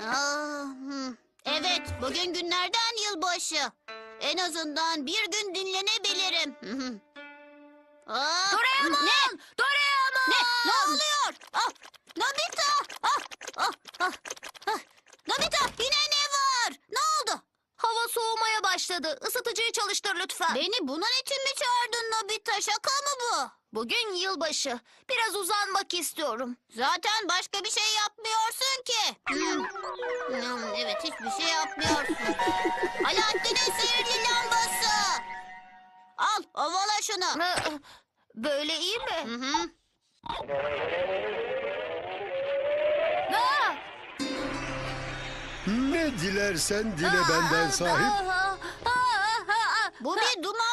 Aa, hmm. Evet, bugün günlerden yılbaşı. En azından bir gün dinlenebilirim. Aa, Doraemon! Ne? Doraemon! Ne? Ne oluyor? Ah, Nobita! Ah, ah, ah, ah. Nobita, yine ne var? Ne oldu? Hava soğumaya başladı. Isıtıcıyı çalıştır lütfen. Beni bunun için mi çağırdın Nobita? Şaka mı bu? Bugün yılbaşı. Biraz uzanmak istiyorum. Zaten başka bir şey yapmıyorsun ki. Hmm. Hmm, evet hiçbir şey yapmıyorsun. Alaaddin'in sihirli lambası. Al ovala şunu. Böyle iyi mi? Hı hı. Aa! Ne dilersen dile benden sahip. Aa, aa, aa, aa. Bu bir duman.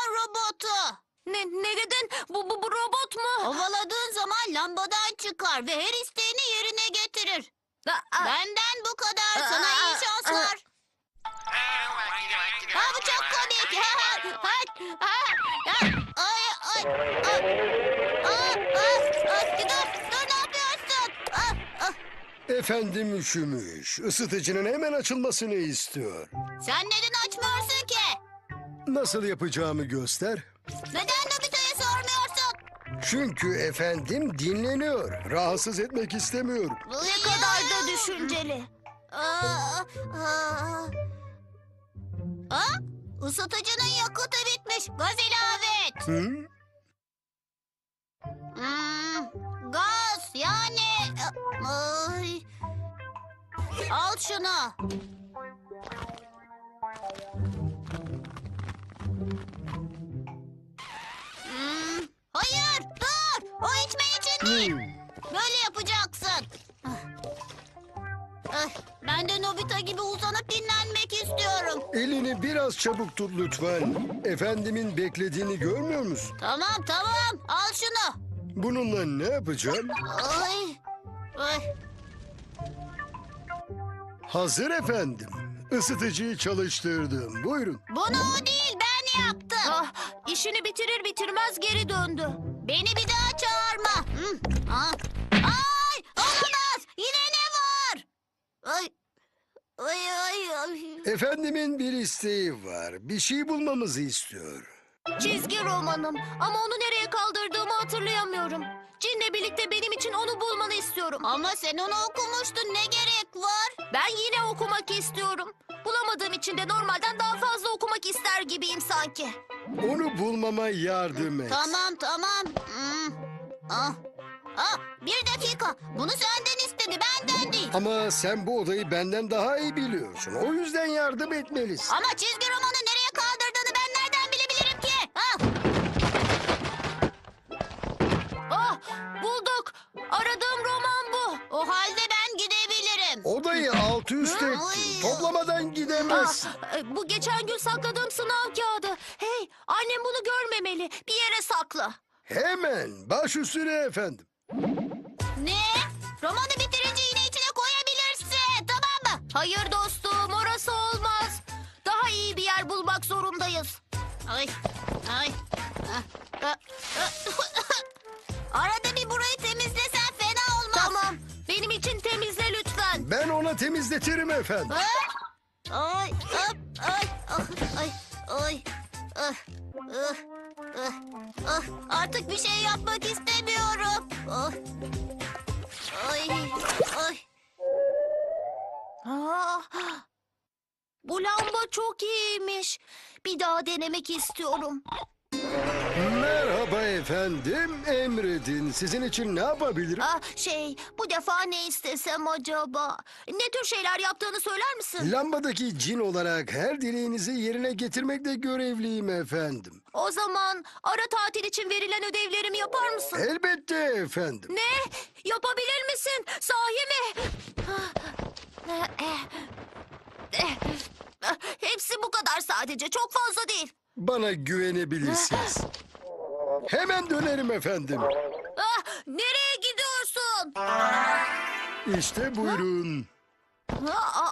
Ne, ne dedin? Bu, bu, bu robot mu? Ovaladığın zaman lambadan çıkar ve her isteğini yerine getirir. Aa, Benden bu kadar. Sana iyi şanslar. Ha bu çok komik. Ha, ha, ha, ha, ha. Ay, ay, ay. Aa, aa, aa, Dur, dur ne yapıyorsun? Aa, aa. Efendim üşümüş. Isıtıcının hemen açılmasını istiyor. Sen neden açmıyorsun ki? Nasıl yapacağımı göster. Çünkü efendim dinleniyor. Rahatsız etmek istemiyorum. ne kadar da düşünceli. Aa, aa. Aa, ısıtıcının yakıtı bitmiş. Gaz ilave et. Hı? Hmm, gaz yani... Ay. Al şunu. Böyle yapacaksın. Ah. Ah, Ben de Nobita gibi uzanıp dinlenmek istiyorum. Elini biraz çabuk tut lütfen. Efendimin beklediğini görmüyor musun? Tamam tamam al şunu. Bununla ne yapacağım? Ay. Ay. Hazır efendim. Isıtıcıyı çalıştırdım. Buyurun. Bunu o değil ben yaptım. Ah, işini bitirir bitirmez geri döndü. Beni bir daha çağırma. Ay olamaz. Yine ne var? Ay. Ay ay ay. Efendimin bir isteği var. Bir şey bulmamızı istiyor. Çizgi romanım ama onu nereye kaldırdığımı hatırlayamıyorum. Cin'le birlikte benim için onu bulmanı istiyorum. Ama sen onu okumuştun ne gerek var? Ben yine okumak istiyorum. Bulamadığım için de normalden daha fazla okumak ister gibiyim sanki. Onu bulmama yardım et. Tamam tamam. Hmm. Ah. Ah, bir dakika. Bunu senden istedi, benden değil. Ama sen bu odayı benden daha iyi biliyorsun. O yüzden yardım etmelisin. Ama çizgi romanı nereye kaldırdığını ben nereden bilebilirim ki? Ah, Ah bulduk. Aradığım roman bu. o halde ben gidebilirim. Odayı alt üst ettin. Ay. Toplamadan gidemezsin. Ah, e, bu geçen gün sakladığım sınav kağıdı. Hey annem bunu görmemeli. Bir yere sakla. Hemen baş üstüne efendim. Ne? Romanı bitirince yine içine koyabilirsin, tamam mı? Hayır dostum orası olmaz. Daha iyi bir yer bulmak zorundayız. Ay, ay. Ah, ah. Arada bir burayı temizlesen fena olmaz. Tamam benim için temizle lütfen. Ben ona temizletirim efendim. Ah, Ay, hop, ay, ah, ay, ay, ah, ah, ah, ah. Artık bir şey yapmak istemiyorum. Bu lamba çok iyiymiş. Bir daha denemek istiyorum. Merhaba efendim. Emredin. Sizin için ne yapabilirim? Ah, şey, bu defa ne istesem acaba? Ne tür şeyler yaptığını söyler misin? Lambadaki cin olarak her dileğinizi yerine getirmekle görevliyim efendim. O zaman ara tatil için verilen ödevlerimi yapar mısın? Elbette efendim. Ne? Yapabilir misin? Sahi mi? Hepsi bu kadar sadece. Çok fazla değil. Bana güvenebilirsiniz. Hemen dönerim efendim. Ah, nereye gidiyorsun? İşte buyurun. Aa,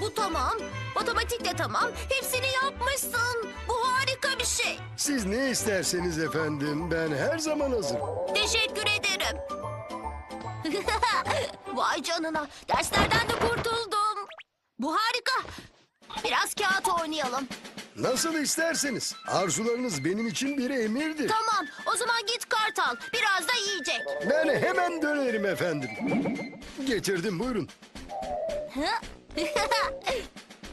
Bu tamam. Matematik de tamam. Hepsini yapmışsın. Bu harika bir şey. Siz ne isterseniz efendim ben her zaman hazırım. Teşekkür ederim. Vay canına. Derslerden de kurtuldum. Bu harika. Biraz kağıt oynayalım. Nasıl isterseniz. Arzularınız benim için bir emirdir. Tamam. O zaman git kart al. Biraz da yiyecek. Ben hemen dönerim efendim. Getirdim buyurun.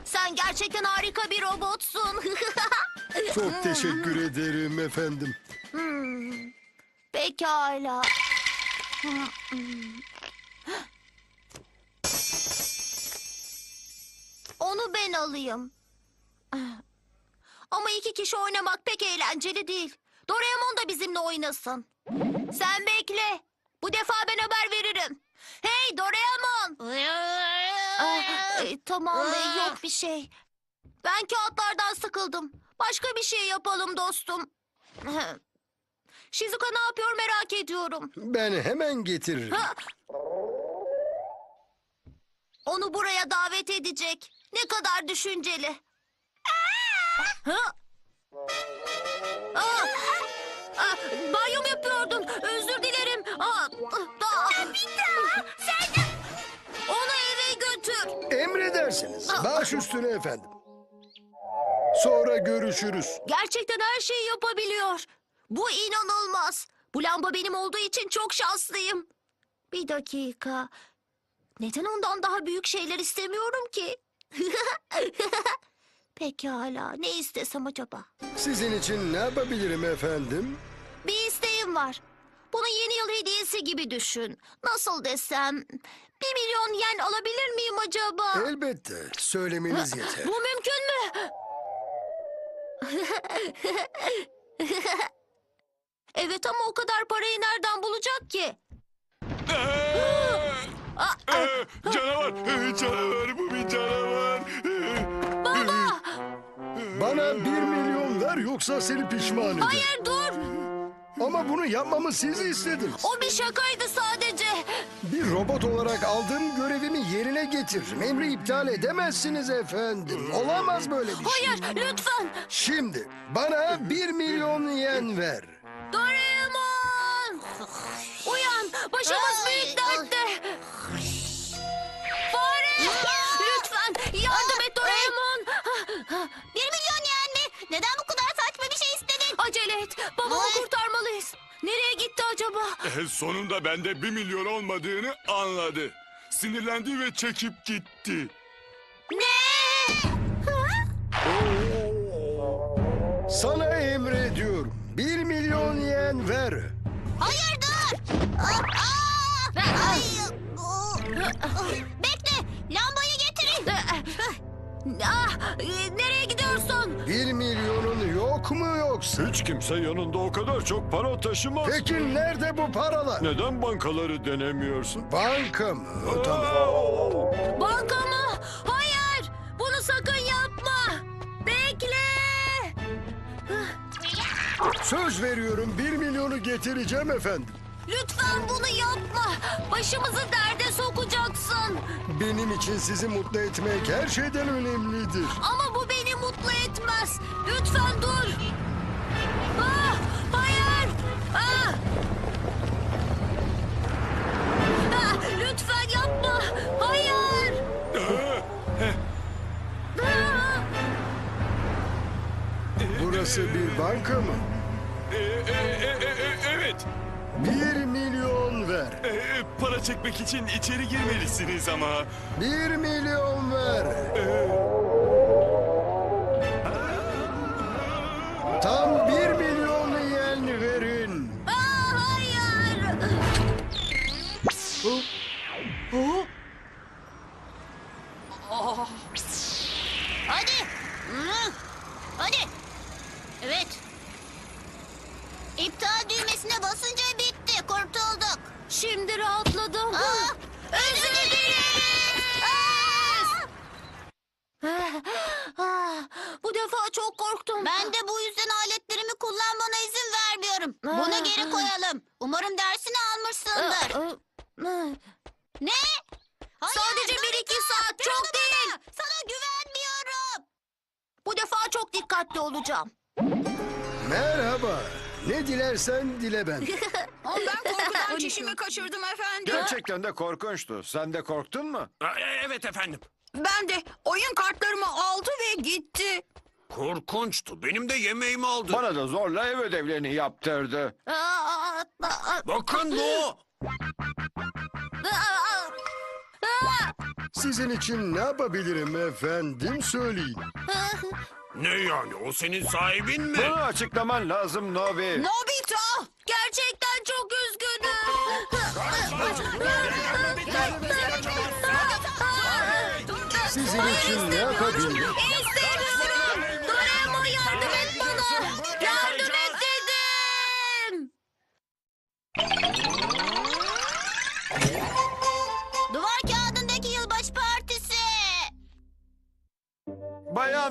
Sen gerçekten harika bir robotsun. Çok teşekkür ederim efendim. Hmm, Pekala. Ben alayım. Ama iki kişi oynamak pek eğlenceli değil. Doraemon da bizimle oynasın. Sen bekle. Bu defa ben haber veririm. Hey Doraemon. Ah, e, tamam e, yok bir şey. Ben kağıtlardan sıkıldım. Başka bir şey yapalım dostum. Shizuka ne yapıyor merak ediyorum. Ben hemen getiririm. Ha! Onu buraya davet edecek. Ne kadar düşünceli. Ha? Aa! Aa, banyo mu yapıyordun? Özür dilerim. Aa, da. sen Onu eve götür. Emredersiniz. Baş üstüne efendim. Sonra görüşürüz. Gerçekten her şeyi yapabiliyor. Bu inanılmaz. Bu lamba benim olduğu için çok şanslıyım. Bir dakika. Neden ondan daha büyük şeyler istemiyorum ki? Pekala. Ne istesem acaba? Sizin için ne yapabilirim efendim? Bir isteğim var. Bunu yeni yıl hediyesi gibi düşün. Nasıl desem... Bir milyon yen alabilir miyim acaba? Elbette. Söylemeniz yeter. Bu mümkün mü? evet ama o kadar parayı nereden bulacak ki? Aa, aa, Ee, canavar, ee, canavar bu canavar. Baba! Bana bir milyon ver yoksa seni pişman ederim. Hayır dur! Ama bunu yapmamı siz istediniz. O bir şakaydı sadece. Bir robot olarak aldığım görevimi yerine getiririm. Emri iptal edemezsiniz efendim. Olamaz böyle bir şey. Hayır lütfen. Şimdi bana bir milyon yen ver. Babamı kurtarmalıyız. Nereye gitti acaba? ee, sonunda bende bir milyon olmadığını anladı. Sinirlendi ve çekip gitti. Ne? Sana emrediyorum. Bir milyon yen ver. Hayır dur. Aa, aa! Ay, o- Bekle. Lambayı getirin. Ah, e, yok mu yoksa? Hiç kimse yanında o kadar çok para taşımaz. Peki nerede bu paralar? Neden bankaları denemiyorsun? Banka mı? Tamam. Banka mı? Hayır. Bunu sakın yapma. Bekle. Söz veriyorum bir milyonu getireceğim efendim. Lütfen bunu yapma. Başımızı derde sokacaksın. Benim için sizi mutlu etmek her şeyden önemlidir. Ama bu beni mutlu etmez. Lütfen dur. Burası bir banka mı? Ee, e, e, e, e, evet, Bir milyon ver. Ee, para çekmek için içeri girmelisiniz ama. Bir milyon ver. Tam bir milyon yen verin. Ah, hayır. Hadi. Hı. Hadi. Evet. Korktum. Ben de bu yüzden aletlerimi kullanmana izin vermiyorum. Bunu geri koyalım. Umarım dersini almışsındır. Ne? Hayır, Sadece bir iki saat çok değil. Sana güvenmiyorum. Bu defa çok dikkatli olacağım. Merhaba. Ne dilersen dile ben. Ondan korkudan çişimi kaçırdım efendim. Gerçekten de korkunçtu. Sen de korktun mu? E- Evet efendim. Ben de oyun kartlarımı aldı ve gitti. Korkunçtu. Benim de yemeğimi aldı. Bana da zorla ev ödevlerini yaptırdı. Bakın bu. Sizin için ne yapabilirim efendim söyleyin. Ne yani o senin sahibin mi? Bunu açıklaman lazım Nobi. Nobita! Gerçekten çok üzgünüm. Sizin için ne yapabilirim?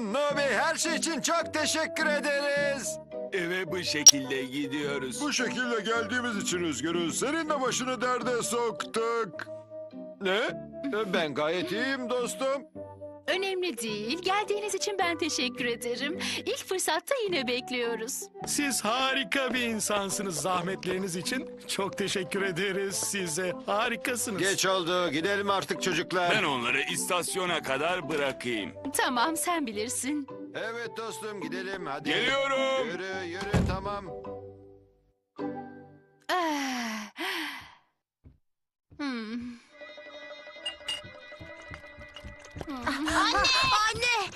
Bayan Nobi her şey için çok teşekkür ederiz. Eve bu şekilde gidiyoruz. Bu şekilde geldiğimiz için üzgünüz. Senin de başını derde soktuk. Ne? Ben gayet iyiyim dostum. Önemli değil. Geldiğiniz için ben teşekkür ederim. İlk fırsatta yine bekliyoruz. Siz harika bir insansınız. Zahmetleriniz için çok teşekkür ederiz size. Harikasınız. Geç oldu. Gidelim artık çocuklar. Ben onları istasyona kadar bırakayım. Tamam sen bilirsin. Evet dostum gidelim hadi. Geliyorum. Yürü yürü tamam. Anne. Anne.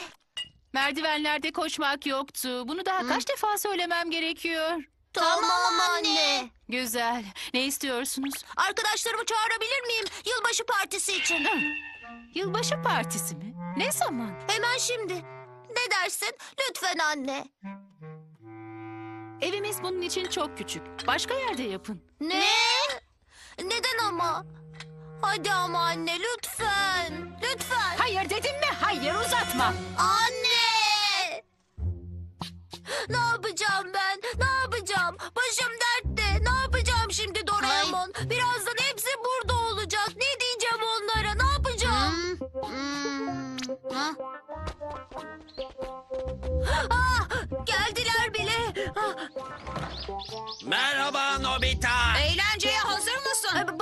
Merdivenlerde koşmak yoktu. Bunu daha kaç defa söylemem gerekiyor. Tamam anne. Güzel. Ne istiyorsunuz? Arkadaşlarımı çağırabilir miyim? Yılbaşı partisi için. Yılbaşı partisi mi? Ne zaman? Hemen şimdi. Ne dersin? Lütfen anne. Evimiz bunun için çok küçük. Başka yerde yapın. Ne? Neden ama? Hadi ama anne lütfen. Lütfen. Hayır dedim mi? Hayır uzatma. Anne! Ne yapacağım ben? Ne yapacağım? Başım dertte. Ne yapacağım şimdi Doraemon? Birazdan hepsi burada olacak. Ne diyeceğim onlara? Ne yapacağım? Ah, geldiler bile. Ah, Merhaba Nobita. Eğlenceye hazır mısın?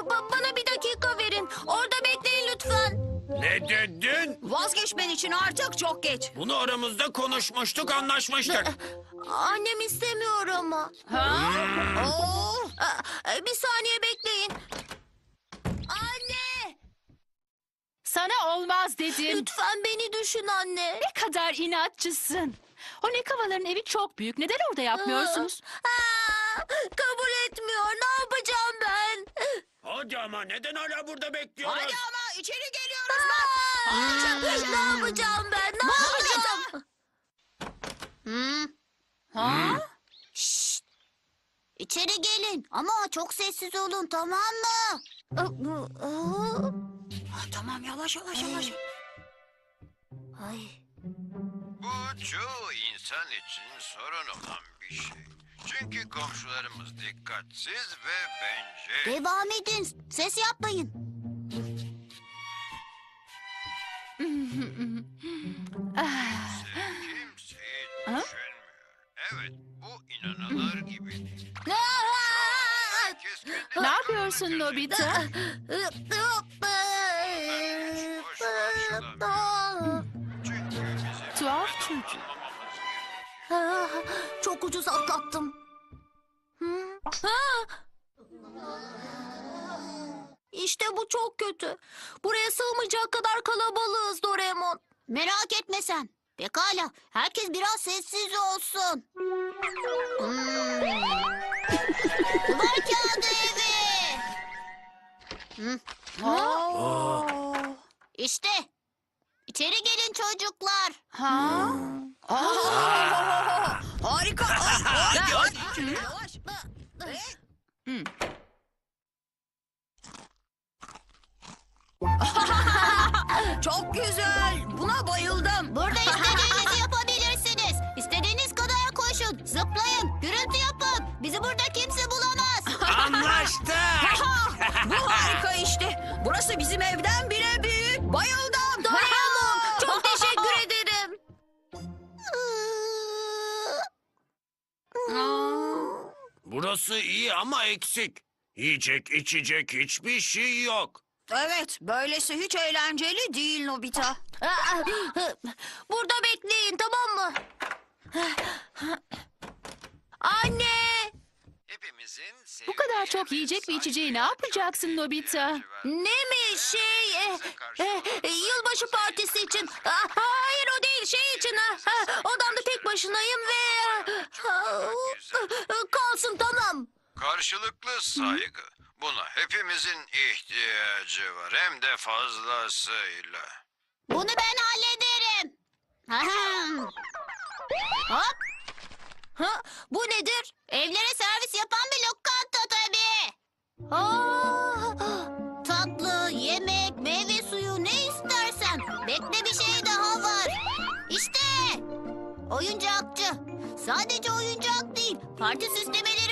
Bana verin. Orada bekleyin lütfen. Ne dedin? Vazgeçmen için artık çok geç. Bunu aramızda konuşmuştuk, anlaşmıştık. Annem istemiyor ama. Ha? Oo, Aa, bir saniye bekleyin. Anne! Sana olmaz dedim. Lütfen beni düşün anne. Ne kadar inatçısın. O Nekavaların evi çok büyük. Neden orada yapmıyorsunuz? Aa, kabul etmiyor. Ne? Hadi ama neden hala burada bekliyoruz? Hadi ama içeri geliyoruz. Aa, ne yapacağım ben? Ne yapacağım? Hmm. Ha? Şşt. İçeri gelin ama çok sessiz olun tamam mı? Tamam yavaş yavaş yavaş. Ay. Bu çoğu insan için sorun olan bir şey. Çünkü komşularımız dikkatsiz ve bencil. Devam edin. Ses yapmayın. Ah, Kimseyi düşünmüyor. Evet, bu inanılır gibi değil. Herkes kendi ne yapıyorsun Nobita? Çünkü bizim Çok ucuz atlattım. Hı? İşte bu çok kötü. Buraya sığmayacak kadar kalabalığız Doraemon. Merak etme sen. Pekala. Herkes biraz sessiz olsun. Hmm. Duvar kağıdı evi. Hı. İşte. İçeri gelin çocuklar. Ha? Harika. Çok güzel. Buna bayıldım. Burada istediğinizi yapabilirsiniz. İstediğiniz kadar koşun, zıplayın, gürültü yapın. Bizi burada kimse bulamaz. Anlaştık. Bu harika işte. Burası bizim evden bile büyük. Bayıldım. Doraemon, çok teşekkür ederim. Burası iyi ama eksik. Yiyecek, içecek hiçbir şey yok. Evet, böylesi hiç eğlenceli değil Nobita. Burada bekleyin tamam mı? Anne! Hepimizin Bu kadar çok yiyecek ve içeceği ne yapacaksın Nobita? Ne mi şey? e, e, e, yılbaşı partisi için. Aa, hayır o değil şey için. Ha, ha, odamda tek başınayım ve... ha, kalsın tamam. Karşılıklı saygı. Buna hepimizin ihtiyacı var hem de fazlasıyla. Bunu ben hallederim. Hop. Ha, bu nedir? Evlere servis yapan bir lokanta tabii. Aa, Tatlı, yemek, meyve suyu ne istersen. Bekle bir şey daha var. İşte oyuncakçı. Sadece oyuncak değil, parti süslemeleri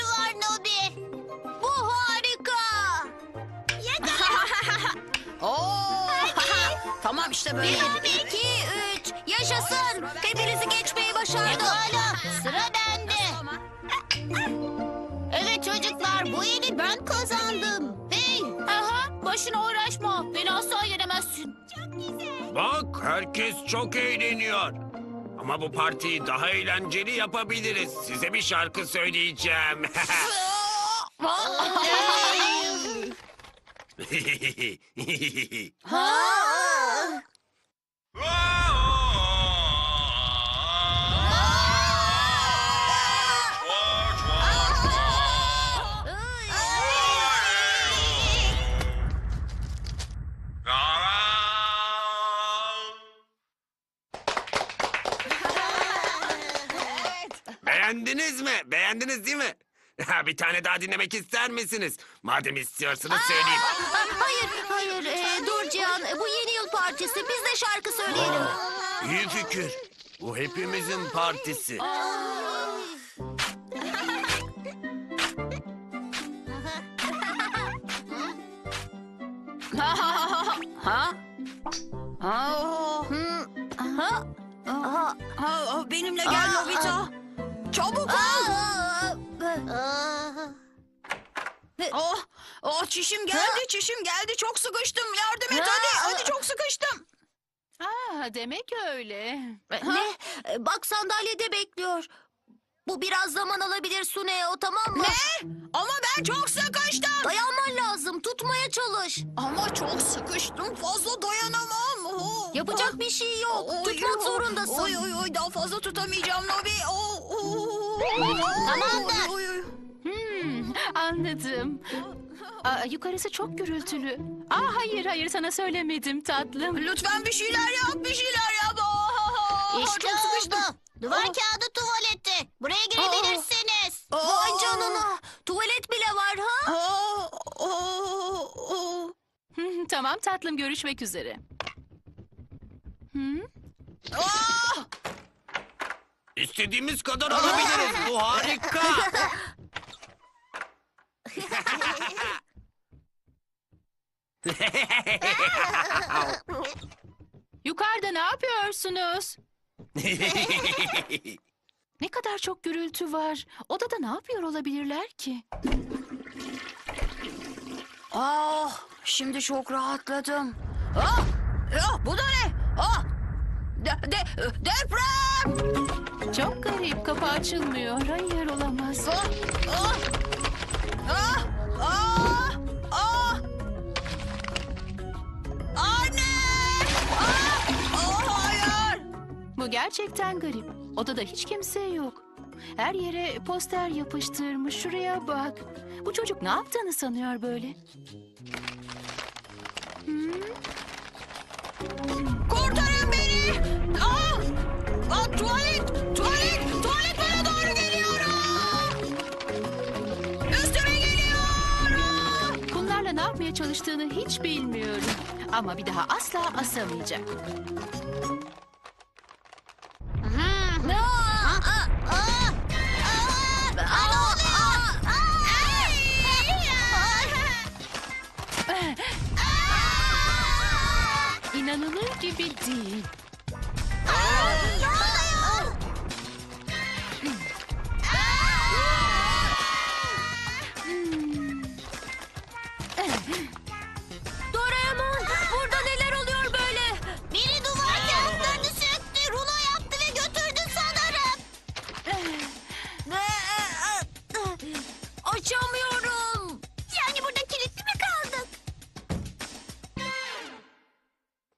Bir, iki, üç. Yaşasın. Hepinizi geçmeyi başardım. Pekala, sıra bende. Evet çocuklar, bu eli ben kazandım. Hey, Aha, başına uğraşma. Beni asla yenemezsin. Bak herkes çok eğleniyor. Ama bu partiyi daha eğlenceli yapabiliriz. Size bir şarkı söyleyeceğim. Beğendiniz mi? Beğendiniz değil mi? Bir tane daha dinlemek ister misiniz? Madem istiyorsunuz söyleyeyim. Hayır, hayır. Ee, dur Cihan. Bu yeni yıl partisi. Biz de şarkı söyleyelim. İyi fikir. Bu hepimizin partisi. ha? Ha? Hı, aha, aha. Ha, benimle gel Nobita. Çabuk ol. Aa, aa, Oh, oh çişim geldi, çişim geldi. Çok sıkıştım. Yardım et hadi. Hadi çok sıkıştım. Aa, demek öyle. Ne? Ee, Bak sandalyede bekliyor. Bu biraz zaman alabilir Suneo tamam mı? Ne? Ama ben çok sıkıştım. Dayanman lazım. Tutmaya çalış. Ama çok sıkıştım. Fazla dayanamam. Oh. Yapacak bir şey yok. Oy, Tutmak oy, zorundasın. Oy oy oy daha fazla tutamayacağım Nobi. Oh, oh, Tamamdır. Oy, oy, oy. Hmm, anladım. Aa, yukarısı çok gürültülü. Aa, hayır hayır sana söylemedim tatlım. Lütfen bir şeyler yap, bir şeyler yap. Oh, işte çok sıkıştım. oldu. Duvar kağıdı tuvaleti. Buraya girebilirsiniz. Vay canına. Tuvalet bile var ha? Oh, oh, oh. Hmm, tamam tatlım görüşmek üzere. Hmm? Ah! İstediğimiz kadar alabiliriz. Bu harika. Yukarıda ne yapıyorsunuz? Ne kadar çok gürültü var. Odada ne yapıyor olabilirler ki? Ah, şimdi çok rahatladım. Ah, ya bu da ne? Ah, de, de, deprem! Çok garip. Kapı açılmıyor. Hayır olamaz. Ah, ah, ah, ah, gerçekten garip. Odada hiç kimse yok. Her yere poster yapıştırmış. Şuraya bak. Bu çocuk ne yaptığını sanıyor böyle? Kurtarın beni! Ah! Ah, tuvalet! Tuvalet! Tuvalet bana doğru geliyor! Ah! Üstüme geliyor! Bunlarla ne yapmaya çalıştığını hiç bilmiyorum. Ama bir daha asla asamayacak.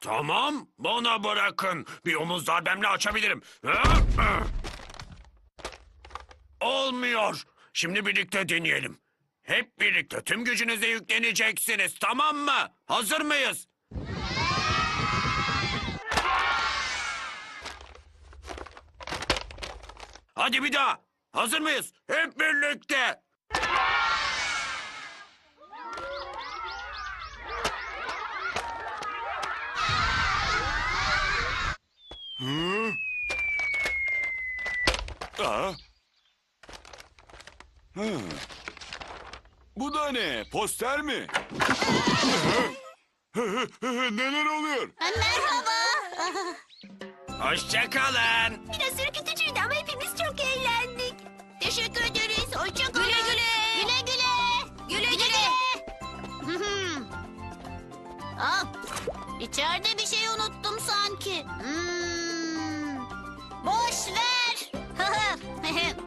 Tamam, bana bırakın. Bir omuz darbemle açabilirim. Olmuyor. Şimdi birlikte deneyelim. Hep birlikte tüm gücünüze yükleneceksiniz, tamam mı? Hazır mıyız? Hadi bir daha. Hazır mıyız? Hep birlikte. Aa. Hı. Bu da ne? Poster mi? Neler oluyor? Merhaba. Hoşçakalın. Biraz ürkütücüydü ama hepimiz çok eğlendik. Teşekkür ederiz. Hoşça kalın. Güle güle. Güle güle. Güle güle. Aa, içeride bir şey unuttum sanki. Hmm. Boş ver. 呵呵嘿嘿。